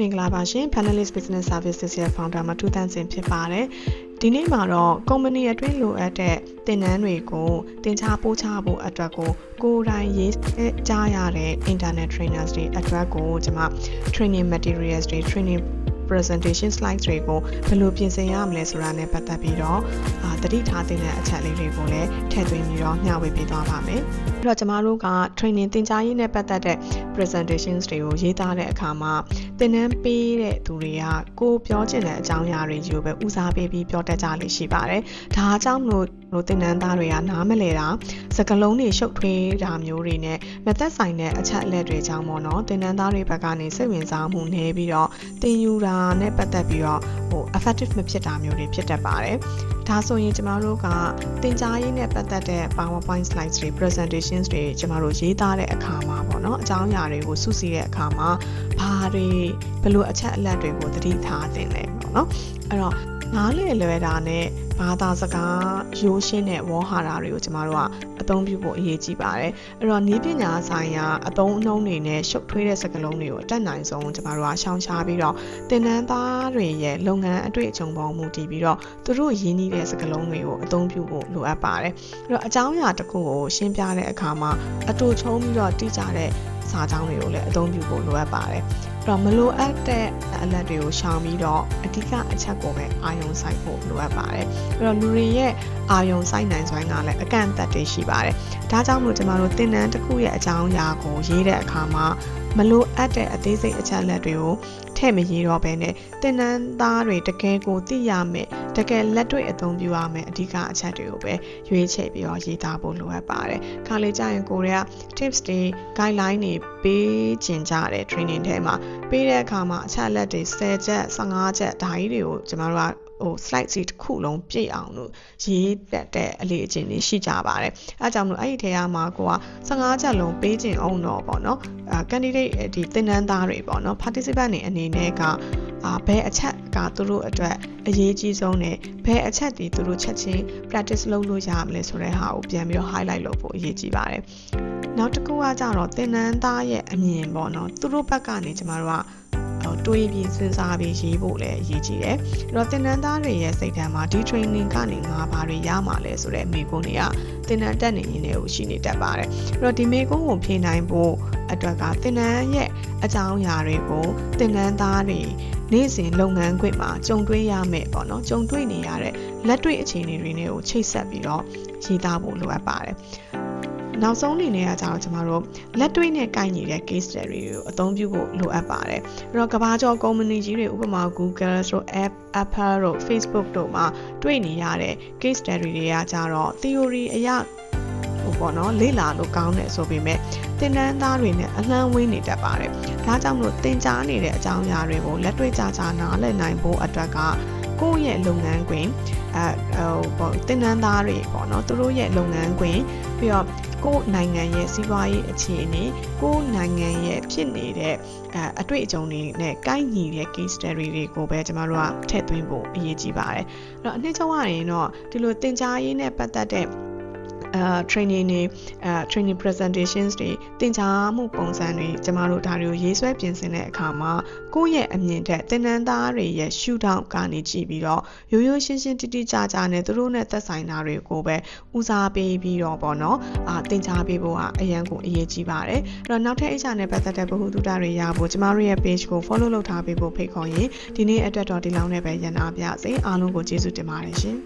မင်္ဂလာပါရှင် Panelist Business Services ရဲ့ founder မထူးတန်းစင်ဖြစ်ပါတယ်ဒီနေ့မှာတော့ company အတွင်းလိုအပ်တဲ့သင်တန်းတွေကိုတင် जा ပို့ချဖို့အတွက်ကိုကိုယ်တိုင်ရေးကြားရတဲ့ internet trainers တွေအတွက်ကိုကျွန်မ training materials တွေ training presentation slides တွေကိုဘယ်လိုပြင်ဆင်ရမလဲဆိုတာနဲ့ပတ်သက်ပြီးတော့အာတတိထားတဲ့အချက်လေးတွေကိုလည်းထည့်သွင်းပြီးတော့မျှဝေပေးသွားပါမယ်။အဲ့တော့ကျမတို့က training သင်ကြားရေးနဲ့ပတ်သက်တဲ့ presentations တွေကိုရေးသားတဲ့အခါမှာသင်တန်းပေးတဲ့သူတွေကကိုပြောချင်တဲ့အကြောင်းအရာတွေကိုပဲဦးစားပေးပြီးပြောတတ်ကြလိမ့်ရှိပါတယ်။ဒါအကြောင်းလို့တို့သင်တန်းသားတွေကနားမလဲတာစကလုံးတွေရှုပ်ထွေးတာမျိုးတွေနဲ့မသက်ဆိုင်တဲ့အချက်အလက်တွေကြောင့်ပေါ့နော်သင်တန်းသားတွေဘက်ကနေစိတ်ဝင်စားမှုနည်းပြီးတော့သင်ယူတာနဲ့ပတ်သက်ပြီးတော့ဟို effective မဖြစ်တာမျိုးတွေဖြစ်တတ်ပါတယ် ဒါဆိုရင်ကျမတို့ကသင်ကြားရေးနဲ့ပတ်သက်တဲ့ PowerPoint slides တွေ presentations တွေကျမတို့ရေးသားတဲ့အခါမှာပေါ့နော်အကြောင်းအရာတွေကိုစုစည်းတဲ့အခါမှာဘာတွေဘယ်လိုအချက်အလက်တွေကိုသတိထားသင့်လဲပေါ့နော်အဲ့တော့နားလေလွယ်တာနဲ့ဘာသာစကားရိုးရှင်းတဲ့ဝေါ်ဟာရာတွေကိုကျမတို့ကအ သုံးပြုဖို့အရေးကြီးပါတယ်အဲ့တော့နည်းပညာဆိုင်ရာအသုံးအနှုန်းတွေနဲ့ရှုပ်ထွေးတဲ့စကားလုံးတွေကိုအတက်နိုင်ဆုံးကျမတို့ကရှောင်ရှားပြီးတော့သင်တန်းသားတွေရဲ့လုပ်ငန်းအတွေ့အကြုံပေါ်မူတည်ပြီးတော့သူတို့ရင်းနှီးတဲ့စကားလုံးတွေကိုအသုံးပြုဖို့လိုအပ်ပါတယ်အဲ့တော့အကြောင်းအရာတစ်ခုကိုရှင်းပြတဲ့အခါမှာအတူချုံပြီးတော့တိကျတဲ့စာကြောင်းတွေကိုလည်းအသုံးပြုဖို့လိုအပ်ပါတယ် တော့မလိုအပ်တဲ့အလက်တွေကိုရှောင်ပြီးတော့အဓိကအချက်ကိုပဲအာရုံစိုက်ဖို့လိုအပ်ပါတယ်။အဲ့တော့လူတွေရဲ့အာရုံစိုက်နိုင်စွမ်းကလည်းအကန့်အသတ်တွေရှိပါတယ်။ဒါကြောင့်မို့ကျွန်တော်တို့သင်တန်းတစ်ခုရဲ့အကြောင်းအရာကိုရေးတဲ့အခါမှာမလိုအပ်တဲ့အသေးစိတ်အချက်လက်တွေကိုထည့်မရေးတော့ဘဲနဲ့သင်တန်းသားတွေတကယ်ကိုသိရမယ် တကယ်လက်တွေ့အသုံးပြုရမယ်အဓိကအချက်တွေကိုပဲရွေးချယ်ပြီးတော့ရေးသားဖို့လိုအပ်ပါတယ်။ခါလေးကြာရင်ကိုရီးယား tips တွေ guideline တွေပေးကျင်ကြတဲ့ training ထဲမှာပေးတဲ့အခါမှာအချက်လက်တွေ10ချက်15ချက်ဒါကြီးတွေကိုကျွန်တော်တို့ကဟို slide စီတစ်ခုလုံးပြည့်အောင်လို့ရေးတက်တဲ့အလေးအကျင့်တွေရှိကြပါတယ်။အဲကြောင့်မလို့အဲ့ဒီထဲမှာကိုက15ချက်လုံးပေးခြင်းအောင်တော့ပေါ့နော်။အာ candidate ဒီသင်တန်းသားတွေပေါ့နော် participant တွေအနေနဲ့ကအာ ဘယ်အချက်ကသူတို့အတွက်အရေးကြီးဆုံးနဲ့ဘယ်အချက်ဒီသူတို့ချက်ချင်း practice လုပ်လို့ရမလဲဆိုတဲ့ဟာကိုပြန်ပြီးတော့ highlight လုပ်ဖို့အရေးကြီးပါတယ်။နောက်တစ်ခုကကြတော့သင်တန်းသားရဲ့အမြင်ပေါ့နော်သူတို့ဘက်ကနေကျမတို့ကတွေးပြီးစဉ်းစားပြီးရေးဖို့လည်းအရေးကြီးတယ်။အဲ့တော့သင်တန်းသားတွေရဲ့စိတ်ဓာတ်မှာဒီ training ကနေငါဘာတွေရမှာလဲဆိုတဲ့မိကုန်းတွေကသင်တန်းတက်နေရင်းတွေကိုရှိနေတတ်ပါတယ်။အဲ့တော့ဒီမိကုန်းကိုဖြေနိုင်ဖို့ အတွက်ကသင်တန်းရဲ့အကြောင်းအရာတွေကိုသင်တန်းသားတွေနေ့စဉ်လုပ်ငန်းခွင်မှာကြုံတွေ့ရမယ်ပေါ့နော်ကြုံတွေ့နေရတဲ့လက်တွေ့အခြေအနေတွေနဲ့ကိုချိတ်ဆက်ပြီးတော့ရေးသားဖို့လိုအပ်ပါတယ်နောက်ဆုံးအနေနဲ့ကကြတော့ကျမတို့လက်တွေ့နဲ့ကိုင်နေတဲ့ case study တွေကိုအသုံးပြုဖို့လိုအပ်ပါတယ်အဲ့တော့ကဘာကျော် company ကြီးတွေဥပမာ Google တို့ App Apple တို့ Facebook တို့မှာတွေ့နေရတဲ့ case study တွေကကြတော့ theory အရ ဟိုပေါ့နော်လေ့လာလို့ကောင်းတယ်ဆိုပေမဲ့သင်တန်းသားတွေနဲ့အလှမ်းဝေးနေတတ်ပါတယ်။ဒါကြောင့်မလို့သင်ကြားနေတဲ့အကြောင်းအရာတွေကိုလက်တွေ့ကြကြနားလည်နိုင်ဖို့အတွက်ကကိုယ့်ရဲ့လုပ်ငန်းခွင်အဲဟိုပေါ့သင်တန်းသားတွေပေါ့နော်သူတို့ရဲ့လုပ်ငန်းခွင်ပြီးတော့ကိုယ့်နိုင်ငံရဲ့စီးပွားရေးအခြေအနေကိုယ့်နိုင်ငံရဲ့ဖြစ်နေတဲ့အဲအတွေ့အကြုံတွေနဲ့ကိုက်ညီတဲ့ case study တွေကိုပဲကျမတို့ကထည့်သွင်းဖို့အရေးကြီးပါတယ်အဲ့တော့အနှစ်ချုပ်ရရင်တော့ဒီလိုသင်ကြားရေးနဲ့ပတ်သက်တဲ့ အဲ training တွေအဲ training presentations တွေသင်ကြားမှုပုံစံတွေကျမတို့ဒါတွေကိုရေးဆွဲပြင်ဆင်တဲ့အခါမှာကိုယ့်ရဲ့အမြင်တဲ့သင်တန်းသားတွေရဲ့ shoot out ကနေကြည့်ပြီးတော့ရိုးရိုးရှင်းရှင်းတိတိကျကျနဲ့သူတို့နဲ့သက်ဆိုင်တာတွေကိုပဲဦးစားပေးပြီးတော့ပေါ့နော်အာသင်ကြားပေးဖို့ကအရန်ကိုအရေးကြီးပါတယ်အဲ့တော့နောက်ထပ် HR နဲ့ပတ်သက်တဲ့ဗဟုသုတတွေရဖို့ကျမတို့ရဲ့ page ကို follow လုပ်ထားပေးဖို့ဖိတ်ခေါ်ရင်ဒီနေ့အတွက်တော့ဒီလောက်နဲ့ပဲရန်နာပြစေအားလုံးကိုကျေးဇူးတင်ပါတယ်ရှင်